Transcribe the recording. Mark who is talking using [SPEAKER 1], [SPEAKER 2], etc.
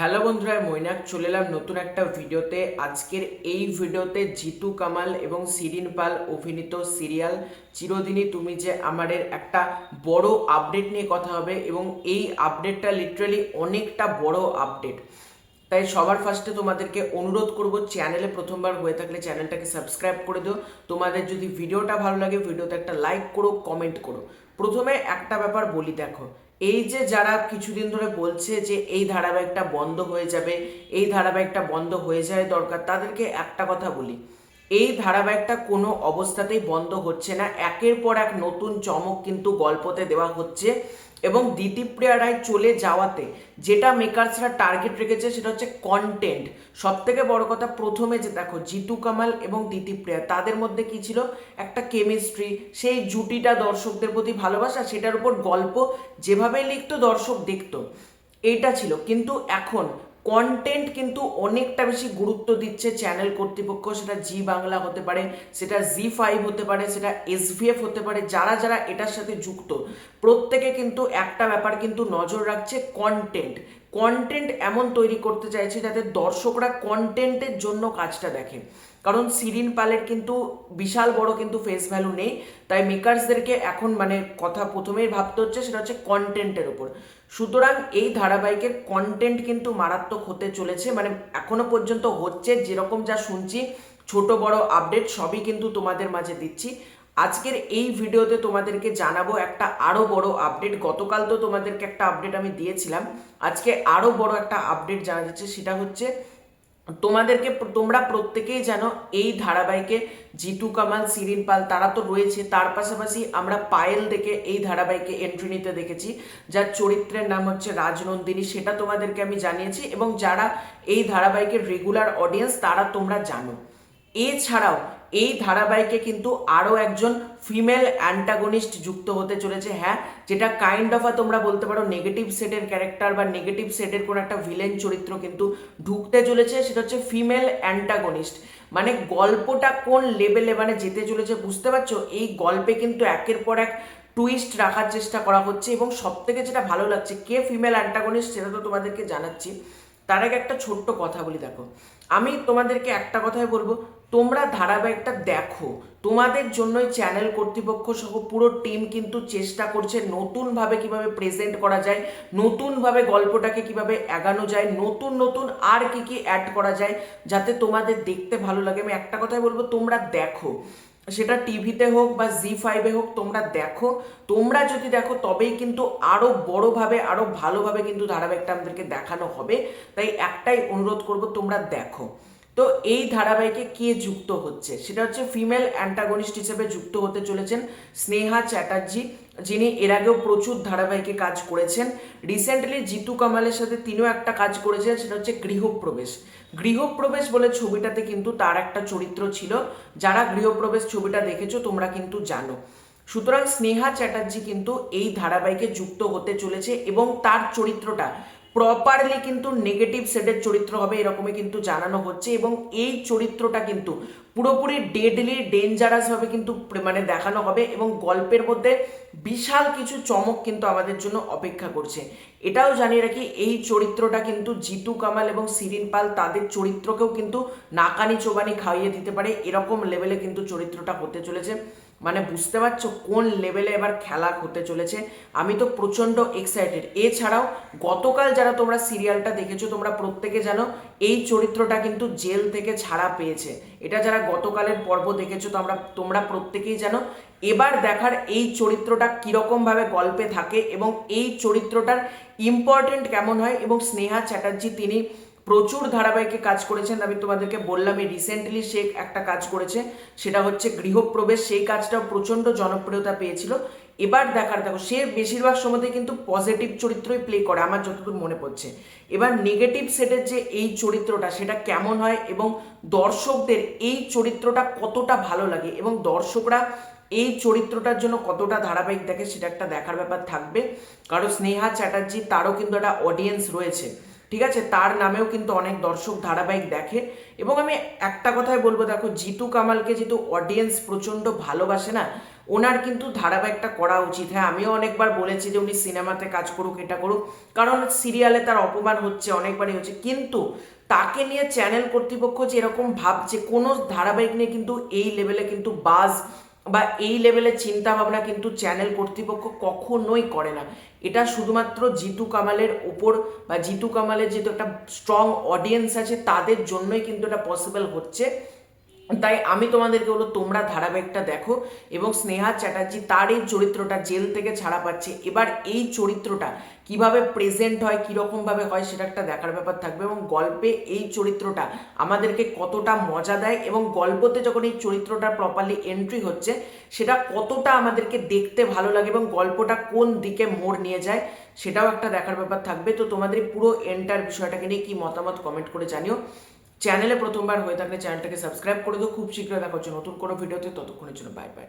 [SPEAKER 1] Hello বন্ধুরা মৈনাক। চলে এলাম নতুন একটা ভিডিওতে। আজকের এই ভিডিওতে জিতু কামাল এবং সিরিন পাল অভিনীত সিরিয়াল। চিরদিনই তুমি যে আমাদের একটা বড় আপডেট নিয়ে কথা হবে এবং এই আপডেটটা লিটারালি অনেকটা বড় আপডেট। তাই সবার ফার্স্টে তোমাদেরকে অনুরোধ করব, চ্যানেলে প্রথমবার হয়ে থাকলে চ্যানেলটাকে সাবস্ক্রাইব করে দিও। তোমাদের যদি ভিডিওটা ভালো লাগে, ভিডিওতে একটা লাইক করো কমেন্ট করো। প্রথমে একটা ব্যাপার বলি, দেখো। এই যে যারা কিছুদিন ধরে বলছে যে এই ধারাবাহিকটা বন্ধ হয়ে যাবে, এই ধারাবাহিকটা বন্ধ হয়ে যায় দরকার, তাদেরকে একটা কথা বলি। এই ধারাবাহিকটা কোনো অবস্থাতেই বন্ধ হচ্ছে না। একের পর এক নতুন চমক কিন্তু গল্পতে দেওয়া হচ্ছে। এবং দ্বিতীয় রায় চলে যাওয়াতে যেটা মেকার্সরা টার্গেট রেখেছে সেটা হচ্ছে কন্টেন্ট সব থেকে বড় কথা প্রথমে যে দেখো, জিতু কামাল এবং দ্বিতীপ্রিয়া তাদের মধ্যে কি ছিল? একটা কেমিস্ট্রি সেই জুটিটা দর্শকদের প্রতি ভালোবাসা, সেটার উপর গল্প যেভাবে লিখতো দর্শক দেখতো, এইটা ছিল। কিন্তু এখন কন্টেন্ট কিন্তু অনেকটা বেশি গুরুত্ব দিচ্ছে চ্যানেল কর্তৃপক্ষ, সেটা জি বাংলা হতে পারে, সেটা জি ফাইভ হতে পারে, সেটা এসভিএফ হতে পারে, যারা যারা এটার সাথে যুক্ত, প্রত্যেকে কিন্তু একটা ব্যাপার কিন্তু নজর রাখছে কন্টেন্ট কন্টেন্ট এমন তৈরি করতে চাইছে যাতে দর্শকরা কন্টেন্টের জন্য কাজটা দেখে। কারণ সিরিন পালের কিন্তু বিশাল বড় কিন্তু ফেস ভ্যালু নেই, তাই মেকার্সদেরকে এখন মানে কথা প্রথমেই ভাবতে হচ্ছে, সেটা হচ্ছে কন্টেন্টের উপর সুতরাং এই ধারাবাহিকের কন্টেন্ট কিন্তু মারাত্মক হতে চলেছে। মানে এখনও পর্যন্ত হচ্ছে, যেরকম যা শুনছি, ছোট বড় আপডেট সবই কিন্তু তোমাদের মাঝে দিচ্ছি। আজকের এই ভিডিওতে তোমাদেরকে জানাব একটা আরও বড় আপডেট গতকাল তো তোমাদেরকে একটা আপডেট আমি দিয়েছিলাম। আজকে আরও বড় একটা আপডেট জানা যাচ্ছে, সেটা হচ্ছে তোমাদেরকে, তোমরা প্রত্যেকেই জানো, এই ধারাবাহিকে জিতু কামাল সিরিন পাল, তারা তো রয়েছে। তার পাশাপাশি আমরা পায়েল দেখে এই ধারাবাহিকে এন্ট্রি নিতে দেখেছি, যার চরিত্রের নাম হচ্ছে রাজনন্দিনী। সেটা তোমাদেরকে আমি জানিয়েছি এবং যারা এই ধারাবাহিকের রেগুলার অডিয়েন্স তারা তোমরা জানো। এছাড়াও এই ধারাবাহিকে কিন্তু আরও একজন ফিমেল অ্যান্টাগনিস্ট যুক্ত হতে চলেছে হ্যাঁ যেটা কাইন্ড অফ তোমরা বলতে পারো নেগেটিভ সেটের ক্যারেক্টার বা নেগেটিভ সেটের কোনো একটা ভিলেন চরিত্র কিন্তু ঢুকতে চলেছে, সেটা হচ্ছে ফিমেল অ্যান্টাগনিস্ট মানে গল্পটা কোন লেভেলে মানে যেতে চলেছে বুঝতে পারছ? এই গল্পে কিন্তু একের পর এক টুইস্ট রাখার চেষ্টা করা হচ্ছে এবং সব থেকে যেটা ভালো লাগছে, কে ফিমেল অ্যান্টাগনিস্ট সেটা তো তোমাদেরকে জানাচ্ছি। তার আগে একটা ছোট্ট কথা বলি, দেখো। আমি তোমাদেরকে একটা কথাই বলব তোমরা ধারাবাহিকটা দেখো। তোমাদের জন্যই চ্যানেল কর্তৃপক্ষ সহ পুরো টিম কিন্তু চেষ্টা করছে নতুনভাবে কীভাবে প্রেজেন্ট করা যায়, নতুনভাবে গল্পটাকে কীভাবে এগানো যায়, নতুন নতুন আর কি কি অ্যাড করা যায়, যাতে তোমাদের দেখতে ভালো লাগে। আমি একটা কথাই বলব, তোমরা দেখো। সেটা টিভিতে হোক বা জি ফাইভে হোক, তোমরা দেখো। তোমরা যদি দেখো, তবেই কিন্তু আরও বড়োভাবে আরও ভালোভাবে কিন্তু ধারাবাহিকটা আমাদেরকে দেখানো হবে। তাই একটাই অনুরোধ করব, তোমরা দেখো। তো এই ধারাবাহিকে কে যুক্ত হচ্ছে? সেটা হচ্ছে ফিমেল অ্যান্টাগনিস্ট হিসেবে যুক্ত হতে চলেছেন স্নেহা চ্যাটার্জি, যিনি এর আগেও প্রচুর ধারাবাহিকে কাজ করেছেন। রিসেন্টলি জিতু কামালের সাথে তিনিও একটা কাজ করেছেন, সেটা হচ্ছে গৃহপ্রবেশ। গৃহপ্রবেশ বলে ছবিটাতে কিন্তু তার একটা চরিত্র ছিল। যারা গৃহপ্রবেশ ছবিটা দেখেছ, তোমরা কিন্তু জানো। সুতরাং স্নেহা চ্যাটার্জি কিন্তু এই ধারাবাহিকে যুক্ত হতে চলেছে এবং তার চরিত্রটা প্রপারলি কিন্তু নেগেটিভ সেটের চরিত্র হবে, এরকমই কিন্তু জানানো হচ্ছে এবং এই চরিত্রটা কিন্তু পুরোপুরি ডেডলি ডেঞ্জারাস কিন্তু মানে দেখানো হবে এবং গল্পের মধ্যে বিশাল কিছু চমক কিন্তু আমাদের জন্য অপেক্ষা করছে। এটাও জানিয়ে রাখি, এই চরিত্রটা কিন্তু জিতু কামাল এবং সিরিন পাল তাদের চরিত্রকেও কিন্তু নাকানি চোবানি খাইয়ে দিতে পারে, এরকম লেভেলে কিন্তু চরিত্রটা হতে চলেছে। মানে বুঝতে পারছ কোন লেভেলে এবার খেলা হতে চলেছে? আমি তো প্রচণ্ড এক্সাইটেড এছাড়াও গতকাল যারা তোমরা সিরিয়ালটা দেখেছ, তোমরা প্রত্যেকে জানো, এই চরিত্রটা কিন্তু জেল থেকে ছাড়া পেয়েছে। এটা যারা গতকালের পর্ব দেখেছ তো আমরা তোমরা প্রত্যেকেই জানো, এবার দেখার এই চরিত্রটা কীরকমভাবে গল্পে থাকে এবং এই চরিত্রটার ইম্পর্টেন্ট কেমন হয় এবং স্নেহা চ্যাটার্জি তিনি প্রচুর ধারাবাহিকে কাজ করেছেন। আমি তোমাদেরকে বললাম এই রিসেন্টলি সে একটা কাজ করেছে, সেটা হচ্ছে গৃহপ্রবেশ। সেই কাজটাও প্রচণ্ড জনপ্রিয়তা পেয়েছিল। এবার দেখার, দেখো, সে বেশিরভাগ সময়তে কিন্তু পজিটিভ চরিত্রই প্লে করে, আমার যতদূর মনে পড়ছে। এবার নেগেটিভ সেটের যে এই চরিত্রটা, সেটা কেমন হয় এবং দর্শকদের এই চরিত্রটা কতটা ভালো লাগে এবং দর্শকরা এই চরিত্রটার জন্য কতটা ধারাবাহিক দেখে, সেটা একটা দেখার ব্যাপার থাকবে। কারণ স্নেহা চ্যাটার্জি, তারও কিন্তু একটা অডিয়েন্স রয়েছে। ঠিক আছে? তার নামেও কিন্তু অনেক দর্শক ধারাবাহিক দেখে। এবং আমি একটা কথাই বলব, দেখো, জিতু কামালকে যেহেতু অডিয়েন্স প্রচণ্ড ভালোবাসে না, ওনার কিন্তু ধারাবাহিকটা করা উচিত। হ্যাঁ আমিও অনেকবার বলেছি যে উনি সিনেমাতে কাজ করুক, এটা করুক। কারণ সিরিয়ালে তার অপমান হচ্ছে, অনেকবারই হচ্ছে। কিন্তু তাকে নিয়ে চ্যানেল কর্তৃপক্ষ যে এরকম ভাবছে, কোনো ধারাবাহিক নিয়ে কিন্তু এই লেভেলে কিন্তু বাজ বা এই লেভেলের চিন্তা ভাবনা কিন্তু চ্যানেল কর্তৃপক্ষ কখনোই করে না। এটা শুধুমাত্র জিতু কামালের ওপর বা জিতু কামালের যেহেতু একটা স্ট্রং অডিয়েন্স আছে, তাদের জন্যই কিন্তু এটা পসিবল হচ্ছে। তাই আমি তোমাদেরকে বলব, তোমরা ধারাবাহিকটা দেখো এবং স্নেহা চ্যাটার্জি তার এই চরিত্রটা জেল থেকে ছাড়া পাচ্ছে। এবার এই চরিত্রটা কীভাবে প্রেজেন্ট হয়, কীরকমভাবে হয় সেটা একটা দেখার ব্যাপার থাকবে এবং গল্পে এই চরিত্রটা আমাদেরকে কতটা মজা দেয় এবং গল্পতে যখন এই চরিত্রটা প্রপারলি এন্ট্রি হচ্ছে, সেটা কতটা আমাদেরকে দেখতে ভালো লাগে এবং গল্পটা কোন দিকে মোড় নিয়ে যায়, সেটাও একটা দেখার ব্যাপার থাকবে। তো তোমাদের পুরো এন্টার বিষয়টাকে নিয়ে কী মতামত কমেন্ট করে জানিও। চ্যানেলে প্রথমবার হয়ে থাকলে চ্যানেলটাকে সাবস্ক্রাইব করে দিও। খুব শীঘ্রই দেখা হচ্ছে নতুন কোনো ভিডিওতে ততক্ষণের জন্য বাই বাই